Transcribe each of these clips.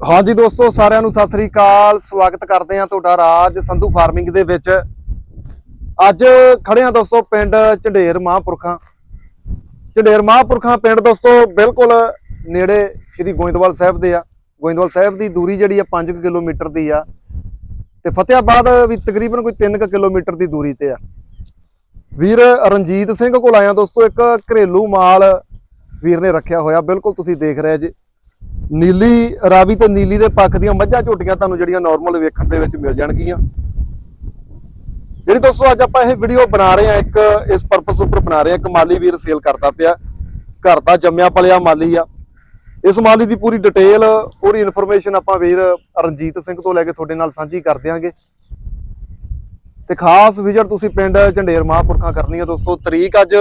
ਹਾਂਜੀ ਦੋਸਤੋ, ਸਾਰਿਆਂ ਨੂੰ ਸਤਿ ਸ੍ਰੀ ਅਕਾਲ। ਸਵਾਗਤ ਕਰਦੇ ਹਾਂ ਤੁਹਾਡਾ ਰਾਜ ਸੰਧੂ ਫਾਰਮਿੰਗ ਦੇ ਵਿੱਚ। ਅੱਜ ਖੜੇ ਹਾਂ ਦੋਸਤੋ, ਪਿੰਡ ਝੰਡੇਰ ਮਹਾਂਪੁਰਖਾਂ। ਝੰਡੇਰ ਮਹਾਂਪੁਰਖਾਂ ਪਿੰਡ ਦੋਸਤੋ, ਬਿਲਕੁਲ ਨੇੜੇ ਸ੍ਰੀ ਗੋਇੰਦਵਾਲ ਸਾਹਿਬ ਦੇ ਆ। ਗੋਇੰਦਵਾਲ ਸਾਹਿਬ ਦੀ ਦੂਰੀ ਜਿਹੜੀ ਆ 5 ਕਿਲੋਮੀਟਰ ਦੀ ਆ। ਤੇ ਫਤਿਆਬਾਦ ਵੀ ਤਕਰੀਬਨ ਕੋਈ 3 ਕਿਲੋਮੀਟਰ ਦੀ ਦੂਰੀ ਤੇ ਆ। ਵੀਰ ਰਣਜੀਤ ਸਿੰਘ ਕੋਲ ਆਇਆ ਦੋਸਤੋ, ਇੱਕ ਘਰੇਲੂ ਮਾਲ ਵੀਰ ਨੇ ਰੱਖਿਆ ਹੋਇਆ। ਬਿਲਕੁਲ ਤੁਸੀਂ ਦੇਖ ਰਹੇ ਜੇ। ਨੀਲੀ ਰਾਵੀ ਤੇ ਨੀਲੀ ਦੇ ਪੱਖ ਦੀਆਂ ਮੱਝਾਂ ਝੋਟੀਆਂ ਤੁਹਾਨੂੰ ਜਿਹੜੀਆਂ ਨਾਰਮਲ ਵੇਖਣ ਦੇ ਵਿੱਚ ਮਿਲ ਜਾਣਗੀਆਂ। ਜਿਹੜੀ ਦੋਸਤੋ, ਅੱਜ ਆਪਾਂ ਇਹ ਵੀਡੀਓ ਬਣਾ ਰਹੇ ਆ ਇੱਕ ਇਸ ਪਰਪਸ ਉੱਪਰ ਬਣਾ ਰਹੇ ਆ ਇੱਕ ਮਾਲੀ ਵੀਰ ਸੇਲ ਕਰਦਾ ਪਿਆ। ਘਰ ਦਾ ਜੰਮਿਆ ਪਲਿਆ ਮਾਲੀ ਆ। ਇਸ ਮਾਲੀ ਦੀ ਪੂਰੀ ਡਿਟੇਲ ਪੂਰੀ ਇਨਫੋਰਮੇਸ਼ਨ ਆਪਾਂ ਵੀਰ ਰਣਜੀਤ ਸਿੰਘ ਤੋਂ ਲੈ ਕੇ ਤੁਹਾਡੇ ਨਾਲ ਸਾਂਝੀ ਕਰ ਦਿਆਂਗੇ। ਤੇ ਖਾਸ ਵਿਜ਼ਿਟ ਤੁਸੀਂ ਪਿੰਡ ਝੰਡੇਰ ਮਹਾਂਪੁਰਖਾਂ ਕਰਨੀ ਆ ਦੋਸਤੋ, ਤਰੀਕ ਅੱਜ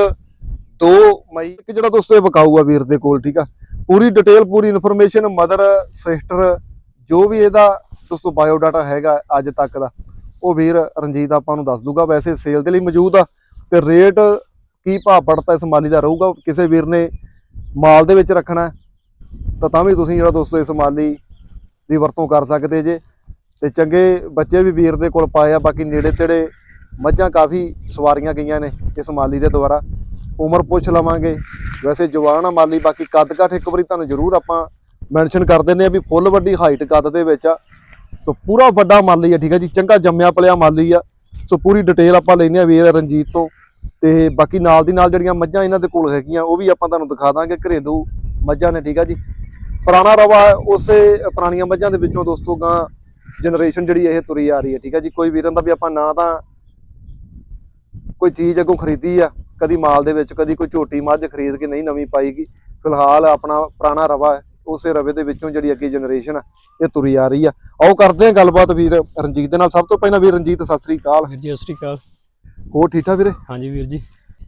2 ਮਈ ਇੱਕ ਜਿਹੜਾ ਦੋਸਤੋ ਇਹ ਵਿਕਾਊ ਵੀਰ ਦੇ ਕੋਲ, ਠੀਕ ਆ? ਪੂਰੀ ਡਿਟੇਲ ਪੂਰੀ ਇਨਫੋਰਮੇਸ਼ਨ ਮਦਰ ਸਿਸਟਰ ਜੋ ਵੀ ਇਹਦਾ ਦੋਸਤੋ ਬਾਇਓ ਡਾਟਾ ਹੈਗਾ ਅੱਜ ਤੱਕ ਦਾ, ਉਹ ਵੀਰ ਰਣਜੀਤ ਆਪਾਂ ਨੂੰ ਦੱਸ ਦੂਗਾ। ਵੈਸੇ ਸੇਲ ਦੇ ਲਈ ਮੌਜੂਦ ਆ ਤੇ ਰੇਟ ਕੀ ਭਾਅ ਪੜਤਾ ਇਸ ਮਾਲੀ ਦਾ ਰਹੂਗਾ, ਕਿਸੇ ਵੀਰ ਨੇ ਮਾਲ ਦੇ ਵਿੱਚ ਰੱਖਣਾ ਤਾਂ ਤਾਂ ਵੀ ਤੁਸੀਂ ਜਿਹੜਾ ਦੋਸਤੋ ਇਸ ਮਾਲੀ ਦੀ ਵਰਤੋਂ ਕਰ ਸਕਦੇ ਜੇ। ਤੇ ਚੰਗੇ ਬੱਚੇ ਵੀ ਵੀਰ ਦੇ ਕੋਲ ਪਾਏ ਆ, ਬਾਕੀ ਨੇੜੇ ਤੇੜੇ ਮੱਝਾਂ ਕਾਫੀ ਸਵਾਰੀਆਂ ਗਈਆਂ ਨੇ ਇਸ ਮਾਲੀ ਦੇ ਦੁਆਰਾ। ਉਮਰ ਪੁੱਛ ਲਵਾਂਗੇ। ਵੈਸੇ ਜਵਾਨ ਆ ਮਾਲੀ, ਬਾਕੀ ਕੱਦ ਕਾਠ ਇੱਕ ਵਾਰੀ ਤੁਹਾਨੂੰ ਜ਼ਰੂਰ ਆਪਾਂ ਮੈਂਸ਼ਨ ਕਰ ਦਿੰਦੇ ਆ ਵੀ ਫੁੱਲ ਵੱਡੀ ਹਾਈਟ ਕੱਦ ਦੇ ਵਿੱਚ ਆ। ਸੋ ਪੂਰਾ ਵੱਡਾ ਮਾਲੀ ਆ, ਠੀਕ ਆ ਜੀ? ਚੰਗਾ ਜੰਮਿਆ ਪਲਿਆ ਮਾਲੀ ਆ। ਸੋ ਪੂਰੀ ਡਿਟੇਲ ਆਪਾਂ ਲੈਨੇ ਆ ਵੀਰ ਰਣਜੀਤ ਤੋਂ। ਤੇ ਬਾਕੀ ਨਾਲ ਦੀ ਨਾਲ ਜਿਹੜੀਆਂ ਮੱਝਾਂ ਇਹਨਾਂ ਦੇ ਕੋਲ ਹੈਗੀਆਂ, ਉਹ ਵੀ ਆਪਾਂ ਤੁਹਾਨੂੰ ਦਿਖਾ ਦਾਂਗੇ, ਘਰੇਲੂ ਮੱਝਾਂ ਨੇ, ਠੀਕ ਆ ਜੀ? ਪੁਰਾਣਾ ਰਵਾ ਉਸੇ ਪੁਰਾਣੀਆਂ ਮੱਝਾਂ ਦੇ ਵਿੱਚੋਂ ਦੋਸਤੋ ਗਾਂ ਜਨਰੇਸ਼ਨ ਜਿਹੜੀ ਇਹ ਤੁਰੀ ਆ ਰਹੀ ਹੈ, ਠੀਕ ਆ ਜੀ? ਕੋਈ ਵੀਰਾਂ ਦਾ ਵੀ ਆਪਾਂ ਨਾ ਤਾਂ ਕੋਈ ਚੀਜ਼ ਅੱਗੋਂ ਖਰੀਦੀ ਆ। ਕਦੀ ਮਾਲ ਦੇ ਵਿੱਚ ਕਦੀ ਕੋਈ ਝੋਟੀ ਮੱਝ ਖਰੀਦ ਕੇ ਨਹੀਂ ਨਵੀਂ ਪਾਈਗੀ। ਫਿਲਹਾਲ ਆਪਣਾ ਪੁਰਾਣਾ ਰਵਾ ਹੈ ਉਸੇ ਰਵੇ ਦੇ ਵਿੱਚੋਂ ਜਿਹੜੀ ਅੱਗੇ ਜਨਰੇਸ਼ਨ ਆ ਇਹ ਤੁਰੀ ਆ ਰਹੀ ਆ। ਆਓ ਕਰਦੇ ਆ ਗੱਲਬਾਤ ਵੀਰ ਰਣਜੀਤ ਦੇ ਨਾਲ। ਸਭ ਤੋਂ ਪਹਿਲਾਂ ਵੀਰ ਰਣਜੀਤ ਸਤਿ ਸ੍ਰੀ ਅਕਾਲ। ਵੀਰ ਜੀ ਸਤਿ ਸ਼੍ਰੀ ਅਕਾਲ। ਹੋਰ ਠੀਕ ਠਾਕ ਵੀਰੇ? ਹਾਂਜੀ ਵੀਰ ਜੀ।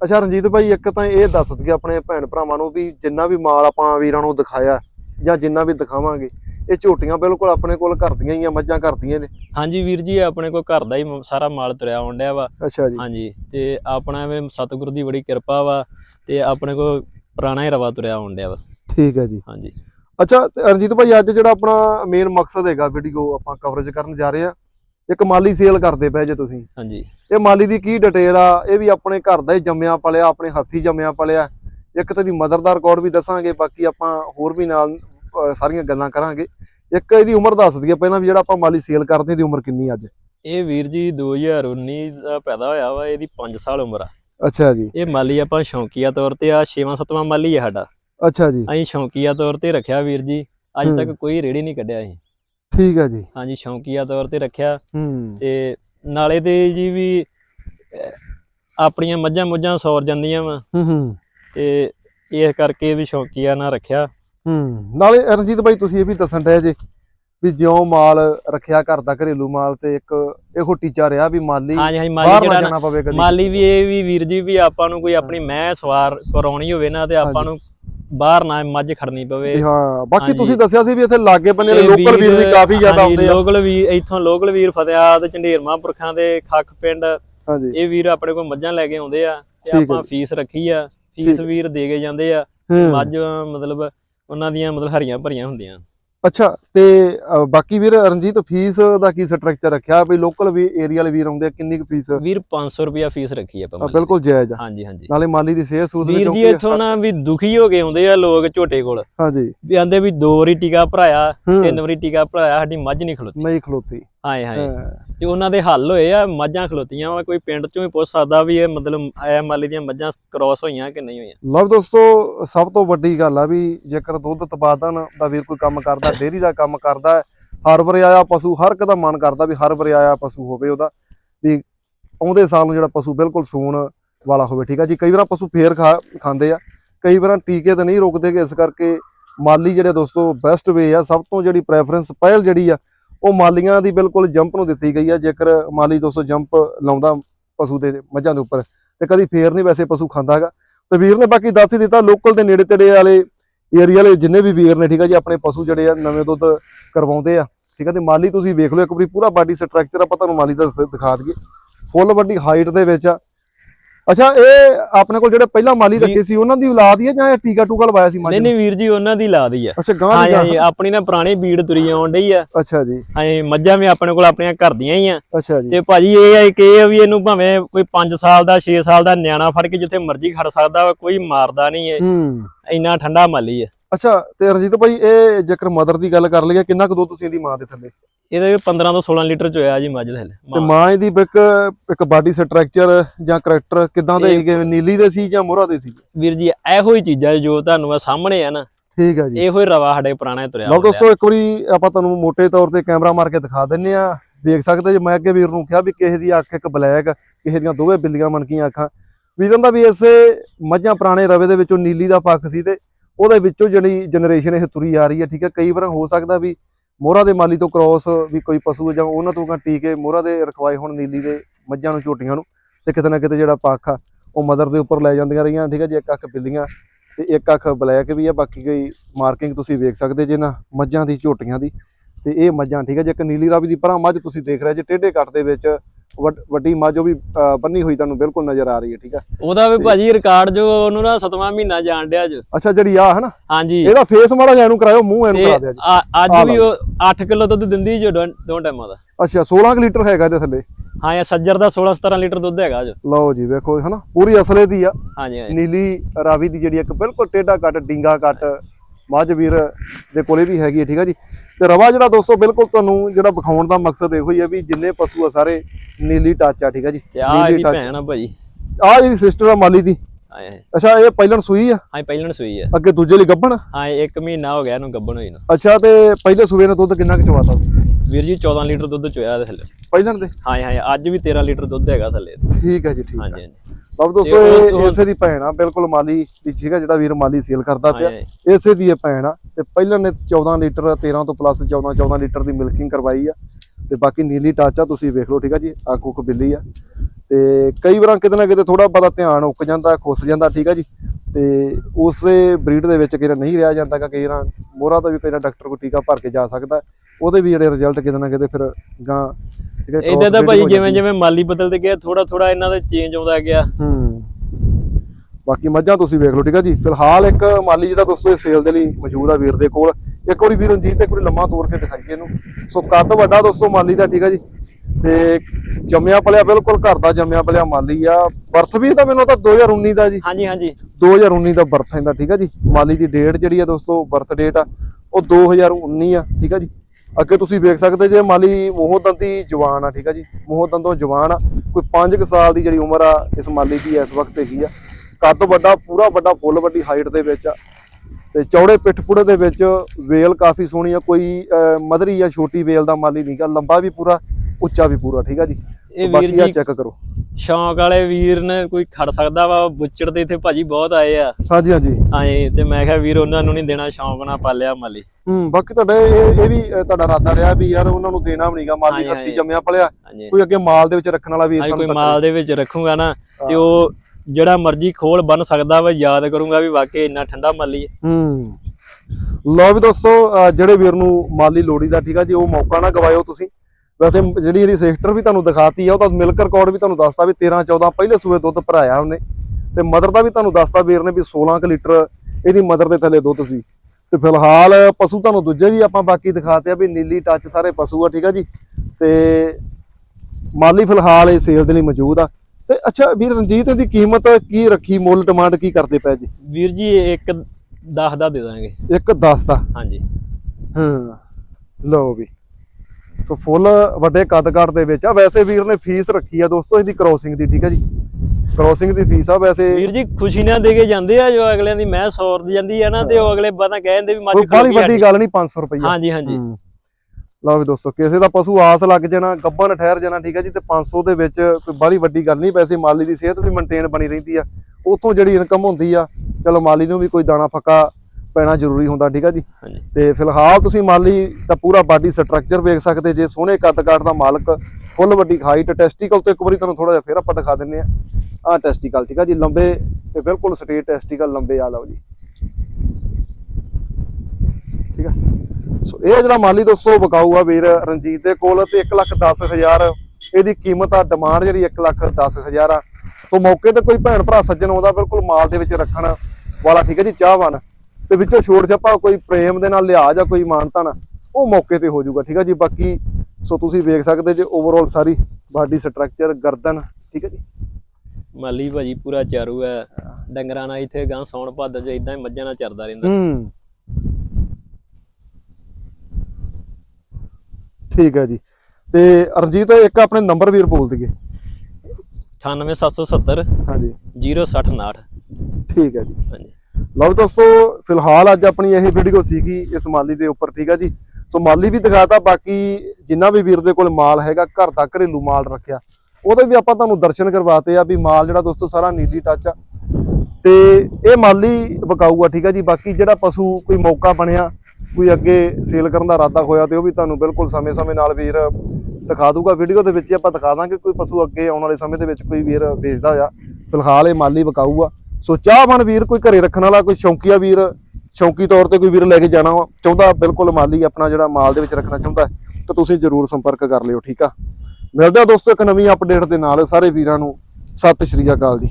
ਅੱਛਾ ਰਣਜੀਤ ਭਾਈ ਇੱਕ ਤਾਂ ਇਹ ਦੱਸ ਦਈਏ ਆਪਣੇ ਭੈਣ ਭਰਾਵਾਂ ਨੂੰ ਵੀ ਜਿੰਨਾ ਵੀ ਮਾਲ ਆਪਾਂ ਵੀਰਾਂ ਨੂੰ ਦਿਖਾਇਆ ਜਾਂ ਜਿੰਨਾ ਵੀ ਦਿਖਾਵਾਂਗੇ ਇਹ ਝੋਟੀਆਂ ਬਿਲਕੁਲ ਆਪਣੇ ਕੋਲ ਘਰ ਦੀਆਂ ਹੀ ਆ ਮੱਝਾਂ ਘਰ ਦੀਆਂ ਨੇ। ਹਾਂਜੀ ਵੀਰ ਜੀ ਆਪਣੇ ਕੋਲ ਘਰ ਦਾ ਹੀ ਸਾਰਾ ਮਾਲ ਤੁਰਿਆ ਆਉਣ ਡਿਆ ਵਾ। ਅੱਛਾ ਜੀ। ਹਾਂਜੀ ਤੇ ਆਪਣਾ ਐਵੇਂ ਸਤਿਗੁਰੂ ਦੀ ਬੜੀ ਕਿਰਪਾ ਵਾ ਤੇ ਆਪਣੇ ਕੋਲ ਪੁਰਾਣਾ ਹੀ ਰਵਾ ਤੁਰਿਆ ਆਉਣ ਡਿਆ ਵਾ। ਠੀਕ ਹੈ ਜੀ। ਹਾਂਜੀ। ਅੱਛਾ ਤੇ ਰਣਜੀਤ ਭਾਈ ਅੱਜ ਜਿਹੜਾ ਆਪਣਾ ਮੇਨ ਮਕਸਦ ਹੈਗਾ ਵੀਡੀਓ ਆਪਾਂ ਕਵਰੇਜ ਕਰਨ ਜਾ ਰਹੇ ਆ ਇੱਕ ਮਾਲੀ ਸੇਲ ਕਰਦੇ ਪਏ ਜੇ ਤੁਸੀਂ। ਹਾਂਜੀ। ਇਹ ਮਾਲੀ ਦੀ ਕੀ ਡਿਟੇਲ ਆ ਇਹ ਵੀ ਆਪਣੇ ਘਰ ਦਾ ਹੀ ਜੰਮਿਆ ਪਲਿਆ ਆਪਣੇ ਹੱਥੀ ਜੰਮਿਆ ਪਲਿਆ। ਇੱਕ ਤਾਂ ਦੀ ਮਦਰ ਦਾ ਰਿਕਾਰਡ ਵੀ ਦੱਸਾਂਗੇ ਬਾਕੀ ਆਪਾਂ ਹੋਰ ਵੀ ਨਾਲ ਸਾਰੀਆਂ ਗੱਲਾਂ ਕਰਾਂਗੇ। ਇੱਕ ਇਹਦੀ ਉਮਰ ਦੱਸ ਦਈਏ ਪਹਿਲਾਂ ਵੀ ਜਿਹੜਾ ਆਪਾਂ ਮਾਲੀ ਸੇਲ ਕਰਦੇ ਦੀ ਉਮਰ ਕਿੰਨੀ ਅੱਜ? ਇਹ ਵੀਰ ਜੀ 2019 ਦਾ ਪੈਦਾ ਹੋਇਆ ਵਾ ਇਹਦੀ 5 ਸਾਲ ਉਮਰ ਆ। ਅੱਛਾ ਜੀ। ਇਹ ਮਾਲੀ ਆਪਾਂ ਸ਼ੌਂਕੀਆ ਤੌਰ ਤੇ ਆ 6ਵਾਂ 7ਵਾਂ ਮਾਲੀ ਆ ਸਾਡਾ। ਅੱਛਾ ਜੀ। ਅਸੀਂ ਸ਼ੌਂਕੀਆ ਤੌਰ ਤੇ ਰੱਖਿਆ ਵੀਰ ਜੀ ਅੱਜ। ਤੱਕ ਕੋਈ ਰੇੜੀ ਨਹੀਂ ਕੱਢਿਆ ਅਸੀਂ ਠੀਕ ਹੈ ਜੀ। ਹਾਂਜੀ ਸ਼ੌਂਕੀਆ ਤੌਰ ਤੇ ਰੱਖਿਆ। ਹੂੰ। ਤੇ ਨਾਲੇ ਤੇ ਜੀ ਵੀ ਆਪਣੀਆਂ ਮੱਝਾਂ ਮੁੱਝਾਂ ਸੌਰ ਜਾਂਦੀਆਂ ਵਾ। ਹੂੰ ਹੂੰ। ਤੇ ਇਸ ਕਰਕੇ ਵੀ ਸ਼ੌਕੀਆ ਨਾ ਰੱਖਿਆ। ਹੂੰ ਨਾਲੇ ਰਣਜੀਤ ਭਾਈ ਤੁਸੀਂ ਇਹ ਵੀ ਦੱਸਣ ਡਏ ਜੇ ਵੀ ਜਿਉਂ ਮਾਲ ਰੱਖਿਆ ਘਰ ਦਾ ਘਰੇਲੂ ਮਾਲ ਤੇ ਇੱਕ ਇਹੋ ਟੀਚਾ ਰਿਹਾ ਵੀ ਮਾਲੀ ਹਾਂਜੀ ਹਾਂਜੀ ਮਾਲੀ ਜਿਹੜਾ ਜਾਣਾ ਪਵੇ ਕਦੀ ਮਾਲੀ ਵੀ ਇਹ ਵੀ ਵੀਰ ਜੀ ਵੀ ਆਪਾਂ ਨੂੰ ਕੋਈ ਆਪਣੀ ਮੈਂ ਸਵਾਰ ਕਰਾਉਣੀ ਹੋਵੇ ਨਾ ਤੇ ਆਪਾਂ ਨੂੰ ਬਾਹਰ ਨਾ ਮੱਝ ਖੜਨੀ ਪਵੇ। ਹਾਂ ਬਾਕੀ। ਤੁਸੀਂ ਦੱਸਿਆ ਸੀ ਵੀ ਇੱਥੇ ਲਾਗੇ ਬੰਨੇ ਇਹ ਲੋਕਲ ਵੀਰ ਵੀ ਕਾਫੀ ਜ਼ਿਆਦਾ ਆਉਂਦੇ ਆ। ਲੋਕਲ ਵੀ ਇੱਥੋਂ ਲੋਕਲ ਵੀਰ ਫਤਿਆਦ ਝੰਡੇਰ ਮਹਾਂਪੁਰਖਾਂ ਦੇ ਖੱਖ ਪਿੰਡ ਹਾਂਜੀ ਇਹ ਵੀਰ ਆਪਣੇ ਕੋਲ ਮੱਝਾਂ ਲੈ ਕੇ ਆਉਂਦੇ ਆ ਤੇ ਆਪਾਂ। ਫੀਸ ਰੱਖੀ ਆ। ਫੀਸ। ਵੀਰ ਦੇ ਕੇ ਜਾਂਦੇ ਆ। ਮੱਝ ਮਤਲਬ ਉਹਨਾਂ ਦੀਆਂ ਮਤਲਬ ਹਰੀਆਂ ਭਰੀਆਂ ਹੁੰਦੀਆਂ। ਅੱਛਾ ਤੇ ਬਾਕੀ ਵੀਰ ਰਣਜੀਤ ਫੀਸ ਦਾ ਕੀ ਸਟਰਕਚਰ ਰੱਖਿਆ? ਵੀ ਲੋਕਲ ਵੀ ਏਰੀਆ ਵਾਲੇ ਵੀਰ ਆਉਂਦੇ ਆ ਕਿੰਨੀ ਕੁ ਫੀਸ? ਵੀਰ 500 ਰੁਪਿਆ ਫੀਸ ਰੱਖੀ ਆਪਾਂ। ਬਿਲਕੁਲ ਜਾਇਜ਼ ਆ। ਹਾਂਜੀ ਹਾਂਜੀ। ਨਾਲੇ ਮਾਲੀ ਦੀ ਸਿਹਤ ਸੂਦ ਵੀ ਕਿਉਂਕਿ ਇੱਥੋਂ ਨਾ ਵੀ ਦੁਖੀ ਹੋ ਕੇ ਆਉਂਦੇ ਆ ਲੋਕ ਝੋਟੇ ਕੋਲ। ਹਾਂਜੀ। ਵੀ ਆਂਦੇ ਵੀ ਦੋ ਵਾਰੀ ਟੀਕਾ ਭਰਾਇਆ ਤਿੰਨ ਵਾਰੀ ਟੀਕਾ ਭਰਾਇਆ ਸਾਡੀ ਮੱਝ ਨਹੀਂ ਖਲੋਤੀ। ਨਹੀਂ ਖਲੋਤੀ। ਹਾਏ ਹਾਏ। ਹਾਂ, ਤੇ ਉਹਨਾਂ ਦੇ ਹੱਲ ਹੋਏ ਆ ਮੱਝਾਂ ਖਲੋਤੀਆਂ ਵਾ ਕੋਈ ਪਿੰਡ ਚੋਂ ਹੀ ਪੁੱਛ ਸਕਦਾ ਵੀ ਇਹ ਮਤਲਬ ਐ ਮਾਲੀ ਦੀਆਂ ਮੱਝਾਂ ਕ੍ਰਾਸ ਹੋਈਆਂ ਕਿ ਨਹੀਂ ਹੋਈਆਂ। ਲਓ ਦੋਸਤੋ ਸਭ ਤੋਂ ਵੱਡੀ ਗੱਲ ਆ ਵੀ ਜੇਕਰ ਦੁੱਧ ਉਤਪਾਦਨ ਦਾ ਵੀਰ ਕੋਈ ਕੰਮ ਕਰਦਾ ਡੇਅਰੀ ਦਾ ਕੰਮ ਕਰਦਾ ਹਰ ਵਾਰ ਆਇਆ ਪਸ਼ੂ ਹਰ ਇੱਕ ਦਾ ਮਨ ਕਰਦਾ ਵੀ ਹਰ ਵਾਰ ਆਇਆ ਪਸ਼ੂ ਹੋਵੇ ਉਹਦਾ ਵੀ ਆਉਂਦੇ ਸਾਲ ਨੂੰ ਜਿਹੜਾ ਪਸ਼ੂ ਬਿਲਕੁਲ ਸੂਣ ਵਾਲਾ ਹੋਵੇ ਠੀਕ ਆ ਜੀ? ਕਈ ਵਾਰ ਪਸ਼ੂ ਫੇਰ ਖਾ ਖਾਂਦੇ ਆ ਕਈ ਵਾਰ ਟੀਕੇ ਤੇ ਨਹੀਂ ਰੁਕਦੇਗੇ ਇਸ ਕਰਕੇ ਮਾਲੀ ਜਿਹੜੇ ਦੋਸਤੋ ਬੈਸਟ ਵੇ ਆ ਸਭ ਤੋਂ ਜਿਹੜੀ ਪ੍ਰੈਫਰੈਂਸ ਪਹਿਲ ਜਿਹੜੀ ਆ ਉਹ ਮਾਲੀਆਂ ਦੀ ਬਿਲਕੁਲ ਜੰਪ ਨੂੰ ਦਿੱਤੀ ਗਈ ਆ, ਜੇਕਰ ਮਾਲੀ ਦੋਸਤੋ ਜੰਪ ਲਾਉਂਦਾ ਪਸ਼ੂ ਦੇ ਮੱਝਾਂ ਦੇ ਉੱਪਰ, ਤੇ ਕਦੀ ਫੇਰ ਨਹੀਂ ਵੈਸੇ ਪਸ਼ੂ ਖਾਂਦਾ ਹੈਗਾ। ਤੇ ਵੀਰ ਨੇ ਬਾਕੀ ਦੱਸ ਹੀ ਦਿੱਤਾ, ਲੋਕਲ ਦੇ ਨੇੜੇ ਤੇੜੇ ਵਾਲੇ ਏਰੀਆ ਵਾਲੇ ਜਿੰਨੇ ਵੀ ਵੀਰ ਨੇ, ਠੀਕ ਆ ਜੀ, ਆਪਣੇ ਪਸ਼ੂ ਜਿਹੜੇ ਆ ਨਵੇਂ ਦੁੱਧ ਕਰਵਾਉਂਦੇ ਆ, ਠੀਕ ਆ, ਤੇ ਮਾਲੀ ਤੁਸੀਂ ਵੇਖ ਲਓ, ਇੱਕ ਵਾਰੀ ਪੂਰਾ ਬਾਡੀ ਸਟਰਕਚਰ ਆਪਾਂ ਤੁਹਾਨੂੰ ਮਾਲੀ ਦਾ ਦ- ਦਿਖਾ ਦਈਏ। ਫੁੱਲ ਵੱਡੀ ਹਾਈਟ ਦੇ ਵਿੱਚ ਆ ਅੱਛਾ ਇਹ ਆਪਣੇ ਕੋਲ ਜਿਹੜੇ ਪਹਿਲਾਂ ਮਾਲੀ। ਰੱਖੇ ਸੀ ਉਹਨਾਂ ਦੀ ਔਲਾਦ ਹੀ ਹੈ ਜਾਂ ਟੀਕਾ ਟੂਕਾ ਲਵਾਇਆ ਸੀ ਮੱਝ ਨਹੀਂ ਵੀਰ ਜੀ ਉਹਨਾਂ ਦੀ ਲਾ ਦੀ ਆ ਅੱਛਾ ਗਾਂ ਦੀ ਹਾਂਜੀ ਆਪਣੀ ਨਾ ਪੁਰਾਣੀ ਬੀੜ ਤੁਰੀ ਆਉਣ ਡਈ ਆ। ਅੱਛਾ ਜੀ। ਹਾਂਜੀ ਮੱਝਾਂ ਵੀ ਆਪਣੇ ਕੋਲ ਆਪਣੀਆਂ ਘਰ ਦੀਆਂ ਹੀ ਆ। ਅੱਛਾ ਜੀ। ਤੇ ਭਾਜੀ ਇਹ ਹੈ ਕਿ ਵੀ ਇਹਨੂੰ ਭਾਵੇਂ ਕੋਈ 5 ਸਾਲ ਦਾ 6 ਸਾਲ ਦਾ ਨਿਆਣਾ ਫੜ ਕੇ ਜਿੱਥੇ ਮਰਜ਼ੀ ਖੜ ਸਕਦਾ ਕੋਈ ਮਾਰਦਾ ਨਹੀਂ ਇਹ। ਹੂੰ। ਇੰਨਾ ਠੰਡਾ ਮਾਲੀ ਹੈ ਅੱਛਾ ਤੇ ਰਣਜੀਤ ਭਾਈ ਇਹ ਜੇਕਰ ਮਦਰ ਦੀ ਗੱਲ ਕਰ ਲਈਏ ਕਿੰਨਾ ਕੁ ਦੁੱਧ ਤੁਸੀਂ ਇਹਦੀ ਮਾਂ ਦੇ ਥੱਲੇ? ਇਹਦੇ 15 ਤੋਂ 16 ਲੀਟਰ ਚ ਹੋਇਆ ਜੀ ਮੱਝ ਦੇ ਤੇ ਥੱਲੇ ਮਾਂ ਇਹਦੀ ਇੱਕ ਇੱਕ ਬਾਡੀ ਸਟਰਕਚਰ ਜਾਂ ਕਰੈਕਟਰ ਕਿਦਾਂ ਦੇ ਸੀਗੇ? ਨੀਲੀ ਦੇ ਸੀ ਜਾਂ ਮੋਹਰਾ ਦੇ ਸੀ ਵੀਰ ਜੀ ਇਹੋ ਹੀ ਚੀਜ਼ਾਂ ਜੋ ਤੁਹਾਨੂੰ ਆ ਸਾਹਮਣੇ ਆ ਨਾ ਠੀਕ ਹੈ ਜੀ। ਇਹੋ ਹੀ ਰਵਾ ਸਾਡੇ ਪੁਰਾਣੇ ਤੁਰਿਆ ਲਓ। ਦੋਸਤੋ ਇੱਕ ਵਾਰੀ ਆਪਾਂ ਤੁਹਾਨੂੰ ਮੋٹے ਤੌਰ ਤੇ ਕੈਮਰਾ ਮਾਰ ਕੇ ਦਿਖਾ ਦਿੰਨੇ ਆ। ਵੇਖ ਸਕਦੇ ਜੇ ਮੈਂ ਅੱਗੇ ਵੀਰ ਨੂੰ ਕਿਹਾ ਵੀ ਕਿਸੇ ਦੀ ਅੱਖ ਇੱਕ ਬਲੈਕ ਕਿਸੇ ਦੀਆਂ ਦੋਵੇਂ ਬਿੱਲੀਆਂ ਮਣਕੀਆਂ ਅੱਖਾਂ। ਵੀਰਾਂ ਦਾ ਵੀ ਇਸੇ ਮੱਝਾਂ ਪੁਰਾਣੇ ਰਵੇ ਦੇ ਵਿੱਚੋਂ ਨੀਲੀ ਦਾ ਪੱਖ ਸੀ ਤੇ ਉਹਦੇ ਵਿੱਚੋਂ ਜਿਹੜੀ ਜਨਰੇਸ਼ਨ ਇਹ ਤੁਰੀ ਆ ਰਹੀ ਹੈ, ਠੀਕ ਹੈ, ਕਈ ਵਾਰ ਹੋ ਸਕਦਾ ਵੀ ਮੋਹਰਾ ਦੇ ਮਾਲੀ ਤੋਂ ਕ੍ਰੋਸ ਵੀ ਕੋਈ ਪਸ਼ੂ ਜਾਂ ਉਹਨਾਂ ਤੋਂ ਕਾ ਟੀਕੇ ਮੋਹਰਾ ਦੇ ਰਖਵਾਏ ਹੁਣ ਨੀਲੀ ਦੇ ਮੱਝਾਂ ਨੂੰ, ਝੋਟੀਆਂ ਨੂੰ ਤੇ ਕਿਤੇ ਨਾ ਕਿਤੇ ਜਿਹੜਾ ਪੱਖ ਆ, ਉਹ ਮਦਰ ਦੇ ਉੱਪਰ ਲੈ ਜਾਂਦੀਆਂ ਰਹੀਆਂ, ਠੀਕ ਹੈ ਜੀ, ਇੱਕ ਅੱਖ ਬਿੱਲੀਆਂ ਤੇ ਇੱਕ ਅੱਖ ਬਲੈਕ ਵੀ ਆ, ਬਾਕੀ ਕੋਈ ਮਾਰਕਿੰਗ ਤੁਸੀਂ ਵੇਖ ਸਕਦੇ ਜੇ ਨਾ, ਮੱਝਾਂ ਦੀ, ਝੋਟੀਆਂ ਦੀ ਤੇ ਇਹ ਮੱਝਾਂ, ਠੀਕ ਹੈ ਜੇ, ਇੱਕ ਨੀਲੀ ਰਾਵੀ ਦੀ ਭਰਾ ਮੱਝ ਤੁਸੀਂ ਦੇਖ ਰਹੇ ਜੇ, ਟੇਢੇ ਕੱਟ ਦੇ ਵਿੱਚ ਵੱਡ- ਮੱਝ ਉਹ ਵੀ ਬੰਨੀ ਹੋਈ ਤੁਹਾਨੂੰ ਬਿਲਕੁਲ ਨਜ਼ਰ ਆ ਰਹੀ ਹੈ ਠੀਕ ਹੈ? ਉਹਦਾ ਵੀ ਭਾਜੀ ਰਿਕਾਰਡ ਜੋ ਉਹਨੂੰ ਨਾ ਸਤਵਾਂ ਮਹੀਨਾ ਜਾਣ ਡਿਆ ਜੋ ਅੱਛਾ ਜਿਹੜੀ ਆ ਹੈ ਨਾ ਹਾਂਜੀ। ਇਹਦਾ ਫੇਸ ਮਾੜਾ ਜਿਹਾ ਇਹਨੂੰ ਕਰਾਇਓ ਮੂੰਹ ਇਹਨੂੰ ਕਰਾ ਦਿਆ ਜੀ ਆ- ਆ ਅੱਜ ਵੀ। ਉਹ 8 ਕਿਲੋ ਦੁੱਧ ਦਿੰਦੀ ਜੋ ਦੋ ਟਾਈਮਾਂ ਦਾ। ਅੱਛਾ 16 ਕੁ ਲੀਟਰ ਹੈਗਾ ਇਹਦੇ ਥੱਲੇ? ਹਾਂ ਇਹ ਸੱਜਰ ਦਾ 16 17 ਲੀਟਰ ਦੁੱਧ ਹੈਗਾ ਜੋ ਲਓ ਜੀ ਵੇਖੋ ਹੈ ਨਾ ਪੂਰੀ ਅਸਲੇ ਦੀ ਆ। ਹਾਂਜੀ ਹਾਂਜੀ। ਨੀਲੀ ਰਾਵੀ ਦੀ ਜਿਹੜੀ ਇੱਕ ਬਿਲਕੁਲ ਟੇਢਾ ਕੱਟ ਡਿੰਗਾ ਕੱਟ ਮੱਝ ਵੀਰ ਦੇ ਕੋਲੇ ਵੀ ਹੈਗੀ ਹੈ ਠੀਕ ਹੈ ਜੀ। ਤੇ ਰਵਾ ਜਿਹੜਾ ਦੋਸਤੋ ਬਿਲਕੁਲ ਤੁਹਾਨੂੰ ਜਿਹੜਾ ਵਿਖਾਉਣ ਦਾ ਮਕਸਦ ਇਹੋ ਹੀ ਹੈ ਵੀ ਜਿੰਨੇ ਪਸ਼ੂ ਆ ਸਾਰੇ ਨੀਲੀ ਟੱਚ ਆ ਠੀਕ ਹੈ ਜੀ। ਨੀਲੀ ਇਹਦੀ ਟੱਚ ਭੈਣ ਆ ਭਾਜੀ। ਆ ਜਿਹੜੀ ਸਿਸਟਰ ਆ ਮਾਲੀ ਦੀ। ਅੱਛਾ ਇਹ ਪਹਿਲਣ ਸੂਈ ਆ? ਹਾਂ ਪਹਿਲਣ ਸੂਈ ਆ। ਅੱਗੇ ਦੂਜੇ ਲਈ ਗੱਭਣ? ਹਾਂ ਇਹ ਇੱਕ ਮਹੀਨਾ ਹੋ ਗਿਆ ਇਹਨੂੰ ਗੱਭਣ ਹੋਈ ਨੂੰ। ਅੱਛਾ ਤੇ ਪਹਿਲੇ ਸੂਏ ਨੇ ਦੁੱਧ ਕਿੰਨਾ ਕੁ ਚਵਾਤਾ ਸੀ? ਵੀਰ ਜੀ 14 ਲੀਟਰ ਦੁੱਧ ਚੋਇਆ ਇਹਦੇ ਥੱਲੇ। ਪਹਿਲਣ ਦੇ? ਹਾਂ ਹਾਂ ਅੱਜ ਵੀ 13 ਲੀਟਰ ਦੁੱਧ ਹੈਗਾ ਥੱਲੇ। ਠੀਕ ਹੈ ਜੀ ਠੀਕ ਹੈ। ਬਾਬ ਦੋਸਤੋ ਇਹ ਇਸੇ ਦੀ ਭੈਣ ਆ ਬਿਲਕੁਲ ਮਾਲੀ ਦੀ ਠੀਕ ਆ ਜਿਹੜਾ ਵੀਰ ਮਾਲੀ ਸੇਲ ਕਰਦਾ ਪਿਆ। ਇਸੇ ਦੀ ਇਹ ਭੈਣ ਆ ਤੇ ਪਹਿਲਣ ਨੇ 14 ਲੀਟਰ 13 ਤੋਂ ਪਲੱਸ 14 14 ਲੀਟਰ ਦੀ ਮਿਲਕਿੰਗ ਕਰਵਾਈ ਆ। ਤੇ ਬਾਕੀ ਨੀਲੀ ਟੱਚ ਆ ਤੁਸੀਂ ਵੇਖ ਲਓ ਠੀਕ ਆ ਜੀ ਅੱਖ ਉੱਖ ਬਿੱਲੀ ਆ। ਤੇ ਕਈ ਵਾਰਾਂ ਕਿਤੇ ਨਾ ਕਿਤੇ ਥੋੜਾ ਬਹੁਤਾ ਧਿਆਨ ਉੱਕ ਜਾਂਦਾ ਖੁੱਸ ਜਾਂਦਾ ਠੀਕ ਆ ਜੀ। ਤੇ ਉਸੇ ਬਰੀਡ ਦੇ ਵਿੱਚ ਕਿਤੇ ਨਹੀਂ ਰਿਹਾ ਜਾਂਦਾ ਕਈ ਵਾਰਾਂ ਮੋਹਰਾ ਦਾ ਵੀ ਕਈ ਵਾਰ ਡਾਕਟਰ ਕੋਈ ਟੀਕਾ ਭਰ ਕੇ ਜਾ ਸਕਦਾ। ਉਹਦੇ ਵੀ ਜਿਹੜੇ ਰਿਜ਼ਲਟ ਕਿਤੇ ਨਾ ਕਿਤੇ ਫਿਰ ਗਾਂ ਇਦਾਂ ਤਾਂ ਭਾਜੀ ਜਿਵੇਂ ਜਿਵੇਂ ਮਾਲੀ ਬਦਲਦੇ ਗਿਆ ਥੋੜਾ ਥੋੜਾ ਇਹਨਾਂ ਦਾ ਚੇਂਜ ਆਉਂਦਾ ਗਿਆ। ਹੂੰ। ਬਾਕੀ ਮੱਝਾਂ ਤੁਸੀਂ ਵੇਖ ਲਓ ਠੀਕ ਆ ਜੀ। ਫਿਲਹਾਲ ਇੱਕ ਮਾਲੀ ਜਿਹੜਾ ਦੋਸਤੋ ਇਹ ਸੇਲ ਦੇ ਲਈ ਮੌਜੂਦ ਆ ਵੀਰ ਦੇ ਕੋਲ। ਇੱਕ ਵਾਰੀ ਵੀਰ ਰਣਜੀਤ ਇੱਕ ਵਾਰੀ ਲੰਮਾ ਤੋੜ ਕੇ ਦਿਖਾਈਏ ਇਹਨੂੰ। ਸੋ ਕੱਦ ਵੱਡਾ ਦੋਸਤੋ ਮਾਲੀ ਦਾ ਠੀਕ ਆ ਜੀ। ਤੇ ਜੰਮਿਆ ਪਲਿਆ ਬਿਲਕੁਲ ਘਰ ਦਾ ਜੰਮਿਆ ਪਲਿਆ ਮਾਲੀ ਆ। ਬਰਥ ਵੀ ਇਹਦਾ ਮੈਨੂੰ ਤਾਂ 2019 ਦਾ ਜੀ। ਹਾਂਜੀ ਹਾਂਜੀ। 2019 ਦਾ ਬਰਥ ਇਹਦਾ ਠੀਕ ਆ ਜੀ। ਮਾਲੀ ਦੀ ਡੇਟ ਜਿਹੜੀ ਆ ਦੋਸਤੋ ਬਰਥ ਡੇਟ ਆ ਉਹ 2019 ਆ ਠੀਕ ਆ ਜੀ। ਅੱਗੇ ਤੁਸੀਂ ਵੇਖ ਸਕਦੇ ਜੇ ਮਾਲੀ ਮੋਹਦੰਦੀ ਜਵਾਨ ਆ ਠੀਕ ਆ ਜੀ? ਮੋਹਦੰਦੋਂ ਜਵਾਨ ਆ। ਕੋਈ 5 ਸਾਲ ਦੀ ਜਿਹੜੀ ਉਮਰ ਆ ਇਸ ਮਾਲੀ ਦੀ ਇਸ ਵਕਤ ਹੈਗੀ ਆ। ਕੱਦ ਵੱਡਾ ਪੂਰਾ ਵੱਡਾ ਫੁੱਲ ਵੱਡੀ ਹਾਈਟ ਦੇ ਵਿੱਚ ਆ। ਤੇ ਚੌੜੇ ਪਿੱਠ ਪੁੜੇ ਦੇ ਵਿੱਚ ਵੇਲ ਕਾਫੀ ਸੋਹਣੀ ਆ। ਕੋਈ ਮਧਰੀ ਆ ਛੋਟੀ ਵੇਲ ਦਾ ਮਾਲੀ ਨਹੀਂਗਾ ਲੰਬਾ ਵੀ ਪੂਰਾ ਉੱਚਾ ਵੀ ਪੂਰਾ ਠੀਕ ਆ ਜੀ? ਬਾਕੀ ਆ ਜੀ ਚੈੱਕ ਕਰੋ। ਸ਼ੌਂਕ ਵਾਲੇ ਵੀਰ ਨੇ ਕੋਈ ਖੜ ਸਕਦਾ ਵਾ ਬੁੱਚੜ ਤੇ ਇੱਥੇ ਭਾਜੀ ਬਹੁਤ ਆਏ ਆ। ਹਾਂਜੀ ਹਾਂਜੀ। ਹਾਂਜੀ ਤੇ ਮੈਂ ਕਿਹਾ ਵੀਰ ਉਹਨਾਂ ਨੂੰ ਨਹੀਂ ਦੇਣਾ ਸ਼ੌਂਕ ਨਾਲ ਪਾਲਿਆ ਮਾਲੀ। ਹੂੰ ਬਾਕੀ ਤੁਹਾਡਾ ਇਹ ਇਹ ਵੀ ਤੁਹਾਡਾ ਇਰਾਦਾ ਰਿਹਾ ਵੀ ਯਾਰ ਉਹਨਾਂ ਨੂੰ ਦੇਣਾ ਵੀ ਨਹੀਂਗਾ ਮਾਲੀ ਹਾਂਜੀ। ਜੰਮਿਆ ਪਲਿਆ ਕੋਈ ਅੱਗੇ ਮਾਲ ਦੇ ਵਿੱਚ ਰੱਖਣ ਵਾਲਾ ਵੀ ਸਾਨੂੰ ਕੋਈ। ਮਾਲ ਦੇ ਵਿੱਚ ਰੱਖੂਗਾ ਨਾ ਤੇ ਉਹ ਜਿਹੜਾ ਮਰਜ਼ੀ ਖੋਲ ਬਣ ਸਕਦਾ ਵਾ ਯਾਦ ਕਰੂੰਗਾ ਵੀ ਵਾਕਈ ਇੰਨਾ ਠੰਡਾ ਮਾਲੀ ਹੈ ਹੂੰ। ਲਓ ਵੀ ਦੋਸਤੋ ਜਿਹੜੇ ਵੀਰ ਨੂੰ ਮਾਲੀ ਲੋੜੀ ਦਾ ਠੀਕ ਆ ਜੀ ਉਹ ਮੌਕਾ ਨਾ ਗਵਾਇਓ ਤੁਸੀਂ। ਵੈਸੇ ਜਿਹੜੀ ਇਹਦੀ ਸੈਕਟਰ ਵੀ ਤੁਹਾਨੂੰ ਦਿਖਾਤੀ ਆ ਉਹ ਤਾਂ ਮਿਲਕ ਰਿਕਾਰਡ ਵੀ ਤੁਹਾਨੂੰ ਦੱਸਤਾ ਵੀ 13 14 ਪਹਿਲੇ ਸੂਏ ਦੁੱਧ ਭਰਾਇਆ ਉਹਨੇ। ਤੇ ਮਦਰ ਦਾ ਵੀ ਤੁਹਾਨੂੰ ਦੱਸਤਾ ਵੀਰ ਨੇ ਵੀ 16 ਕੁ ਲੀਟਰ ਇਹਦੀ ਮਦਰ ਦੇ ਥੱਲੇ ਦੁੱਧ ਸੀ। ਤੇ ਫਿਲਹਾਲ ਪਸ਼ੂ ਤੁਹਾਨੂੰ ਦੂਜੇ ਵੀ ਆਪਾਂ ਬਾਕੀ ਦਿਖਾਤੇ ਆ ਵੀ ਨੀਲੀ ਟੱਚ ਸਾਰੇ ਪਸ਼ੂ ਆ ਠੀਕ ਆ ਜੀ? ਤੇ ਮਾਲੀ ਫਿਲਹਾਲ ਇਹ ਸੇਲ ਦੇ ਲਈ ਮੌਜੂਦ ਆ। ਤੇ ਅੱਛਾ ਵੀਰ ਰਣਜੀਤ ਇਹਦੀ ਕੀਮਤ ਕੀ ਰੱਖੀ? ਮੁੱਲ ਡਿਮਾਂਡ ਕੀ ਕਰਦੇ ਪਏ ਜੀ? ਵੀਰ ਜੀ ਇੱਕ 10 ਦਾ ਦੇ ਦਾਂਗੇ। ਇੱਕ 10 ਦਾ? ਹਾਂਜੀ। ਹਾਂ ਲਓ ਵੀ। ਸੋ ਫੁੱਲ ਵੱਡੇ ਕੱਦ-ਕੱਦ ਦੇ ਵਿੱਚ ਆ। ਵੈਸੇ ਵੀਰ ਨੇ ਫੀਸ ਰੱਖੀ ਆ ਦੋਸਤੋ ਇਹਦੀ ਕ੍ਰੋਸਿੰਗ ਦੀ ਠੀਕ ਆ ਜੀ? ਕ੍ਰੋਸਿੰਗ ਦੀ ਫੀਸ ਆ ਵੈਸੇ। ਵੀਰ ਜੀ ਖੁਸ਼ੀ ਨਾਲ ਦੇ ਕੇ ਜਾਂਦੇ ਆ ਜੋ ਅਗਲਿਆਂ ਦੀ ਮੈਂ ਸੌਰ ਜਾਂਦੀ ਆ ਨਾ ਤੇ ਉਹ ਅਗਲੇ ਬਾਤਾਂ ਕਹਿੰਦੇ ਵੀ ਮੱਝ ਖਲੋਤੀ ਵੱਡੀ ਗੱਲ ਨਹੀਂ 500 ਰੁਪਈਆ। ਹਾਂਜੀ ਹਾਂਜੀ। ਲਓ ਵੀ ਦੋਸਤੋ ਕਿਸੇ ਦਾ ਪਸ਼ੂ ਆਸ ਲੱਗ ਜਾਣਾ ਗੱਬਨ ਠਹਿਰ ਜਾਣਾ ਠੀਕ ਆ ਜੀ ਤੇ 500 ਦੇ ਵਿੱਚ ਕੋਈ ਬਾਹਲੀ ਵੱਡੀ ਗੱਲ ਨਹੀਂ ਵੈਸੇ ਮਾਲੀ ਦੀ ਸਿਹਤ ਵੀ ਮੇਨਟੇਨ ਬਣੀ ਰਹਿੰਦੀ ਆ। ਉਤੋਂ ਜਿਹੜੀ ਇਨਕਮ ਹੁੰਦੀ ਆ ਚਲੋ ਮਾਲੀ ਨੂੰ ਵੀ ਕੋਈ ਦਾਣਾ ਫੱਕਾ ਪੈਣਾ ਜ਼ਰੂਰੀ ਹੁੰਦਾ ਠੀਕ ਆ ਜੀ? ਤੇ ਫਿਲਹਾਲ ਤੁਸੀਂ ਮਾਲੀ ਦਾ ਪੂਰਾ ਬਾਡੀ ਸਟਰਕਚਰ ਵੇਖ ਸਕਦੇ ਜੇ ਸੋਹਣੇ ਕੱਦ ਕਾਠ ਦਾ ਮਾਲਕ ਫੁੱਲ ਵੱਡੀ ਹਾਈਟ ਟੈਸਟੀਕਲ ਤੋਂ ਇੱਕ ਵਾਰੀ ਤੁਹਾਨੂੰ ਥੋੜਾ ਜਿਹਾ ਫੇਰ ਆਪਾਂ ਦਿਖਾ ਦਿੰਨੇ ਆ ਆਹ ਟੈਸਟੀਕਲ ਠੀਕ ਆ ਜੀ? ਲੰਬੇ ਤੇ ਬਿਲਕੁਲ ਸਟੇਟ ਟੈਸਟੀਕਲ ਲੰਬੇ ਆ ਲਓ ਜੀ। ਠੀਕ ਆ? ਸੋ ਇਹ ਜਿਹੜਾ ਮਾਲੀ ਦੋਸਤੋ ਵਿਕਾਊ ਆ ਵੀਰ ਰਣਜੀਤ ਦੇ ਕੋਲ ਤੇ 1 ਲੱਖ 10 ਹਜ਼ਾਰ ਇਹਦੀ ਕੀਮਤ ਆ ਡਿਮਾਂਡ ਜਿਹੜੀ 1 ਲੱਖ 10 ਹਜ਼ਾਰ ਆ। ਸੋ ਮੌਕੇ ਤੇ ਕੋਈ ਭੈਣ ਭਰਾ ਸੱਜਣ ਆਉਂਦਾ ਬਿਲਕੁਲ ਮਾਲ ਦੇ ਵਿੱਚ ਰੱਖਣ ਵਾਲਾ ਠੀਕ ਹੈ ਜੀ? ਚਾਹਵਾਨ। ਤੇ ਵਿੱਚੋਂ ਛੋੜ ਛੱਪਾ ਕੋਈ ਪ੍ਰੇਮ ਦੇ ਨਾਲ ਲਿਆ ਜਾਂ ਕੋਈ ਮਾਨਤਨ ਉਹ ਮੌਕੇ ਤੇ ਹੋ ਜਾਊਗਾ ਠੀਕ ਹੈ ਜੀ? ਬਾਕੀ ਸੋ ਤੁਸੀਂ ਵੇਖ ਸਕਦੇ ਜੇ ਓਵਰਆਲ ਸਾਰੀ ਬਾਡੀ ਸਟਰਕਚਰ ਗਰਦਨ ਠੀਕ ਹੈ ਜੀ? ਮਾਲੀ ਭਾਜੀ ਪੂਰਾ ਚਾਰੂ ਹੈ ਡੰਗਰਾਂ ਨਾਲ ਇੱਥੇ ਗਾਂ ਸੌਣ ਭਾਦਰ ਚ ਇਦਾਂ ਹੀ ਮੱਝਾਂ ਨਾਲ ਚਰਦਾ ਰਹਿੰਦਾ। ਹੂੰ। ਠੀਕ ਹੈ ਜੀ। ਤੇ ਰਣਜੀਤ ਇੱਕ ਆਪਣੇ ਨੰਬਰ ਵੀਰ ਬੋਲ ਦਈਏ। 98770 ਹਾਂਜੀ। 06059 ਠੀਕ ਹੈ ਜੀ। ਹਾਂਜੀ। ਲਓ ਦੋਸਤੋ, ਫਿਲਹਾਲ ਅੱਜ ਆਪਣੀ ਇਹ ਵੀਡੀਓ ਸੀਗੀ ਇਸ ਮਾਲੀ ਦੇ ਉੱਪਰ, ਠੀਕ ਆ ਜੀ? ਸੋ ਮਾਲੀ ਵੀ ਦਿਖਾਤਾ, ਬਾਕੀ ਜਿੰਨਾ ਵੀ ਵੀਰ ਦੇ ਕੋਲ ਮਾਲ ਹੈਗਾ, ਘਰ ਦਾ ਘਰੇਲੂ ਮਾਲ ਰੱਖਿਆ। ਉਹਦੇ ਵੀ ਆਪਾਂ ਤੁਹਾਨੂੰ ਦਰਸ਼ਨ ਕਰਵਾਤੇ ਆ ਵੀ ਮਾਲ ਜਿਹੜਾ ਦੋਸਤੋ ਸਾਰਾ ਨੀਲੀ ਟੱਚ ਆ। ਤੇ ਇਹ ਮਾਲੀ ਵਿਕਾਊ ਆ ਠੀਕ ਆ ਜੀ? ਬਾਕੀ ਜਿਹੜਾ ਪਸ਼ੂ ਕੋਈ ਮੌਕਾ ਬਣਿਆ, ਕੋਈ ਅੱਗੇ ਸੇਲ ਕਰਨ ਦਾ ਇਰਾਦਾ ਹੋਇਆ ਤੇ ਉਹ ਵੀ ਤੁਹਾਨੂੰ ਬਿਲਕੁਲ ਸਮੇਂ-ਸਮੇਂ ਨਾਲ ਵੀਰ ਦਿਖਾ ਦੂਗਾ। ਵੀਡੀਓ ਦੇ ਵਿੱਚ ਹੀ ਆਪਾਂ ਦਿਖਾ ਦਾਂਗੇ, ਕੋਈ ਪਸ਼ੂ ਅੱਗੇ ਆਉਣ ਵਾਲੇ ਸਮੇਂ ਦੇ ਵਿੱਚ ਕੋਈ ਵੀਰ ਵੇਚਦਾ ਹੋਇਆ। ਫਿਲਹਾਲ ਇਹ ਮਾਲੀ ਵਿਕਾਊ ਆ ਸੋ ਚਾਹਵਾਨ ਵੀਰ, ਕੋਈ ਘਰੇ ਰੱਖਣ ਵਾਲਾ, ਕੋਈ ਸ਼ੌਂਕੀਆ ਵੀਰ, ਸ਼ੌਂਕੀ ਤੌਰ ਤੇ ਕੋਈ ਵੀਰ ਲੈ ਕੇ ਜਾਣਾ ਵਾ- ਚਾਹੁੰਦਾ ਬਿਲਕੁਲ ਮਾਲੀ ਆਪਣਾ ਜਿਹੜਾ ਮਾਲ ਦੇ ਵਿੱਚ ਰੱਖਣਾ ਚਾਹੁੰਦਾ ਤਾਂ ਤੁਸੀਂ ਜਰੂਰ ਸੰਪਰਕ ਕਰ ਲਿਓ, ਠੀਕ ਆ? ਮਿਲਦਾ ਦੋਸਤੋ ਇੱਕ ਨਵੀਂ ਅਪਡੇਟ ਦੇ ਨਾਲ, ਸਾਰੇ ਵੀਰਾਂ ਨੂੰ ਸਤਿ ਸ਼੍ਰੀ ਅਕਾਲ ਜੀ।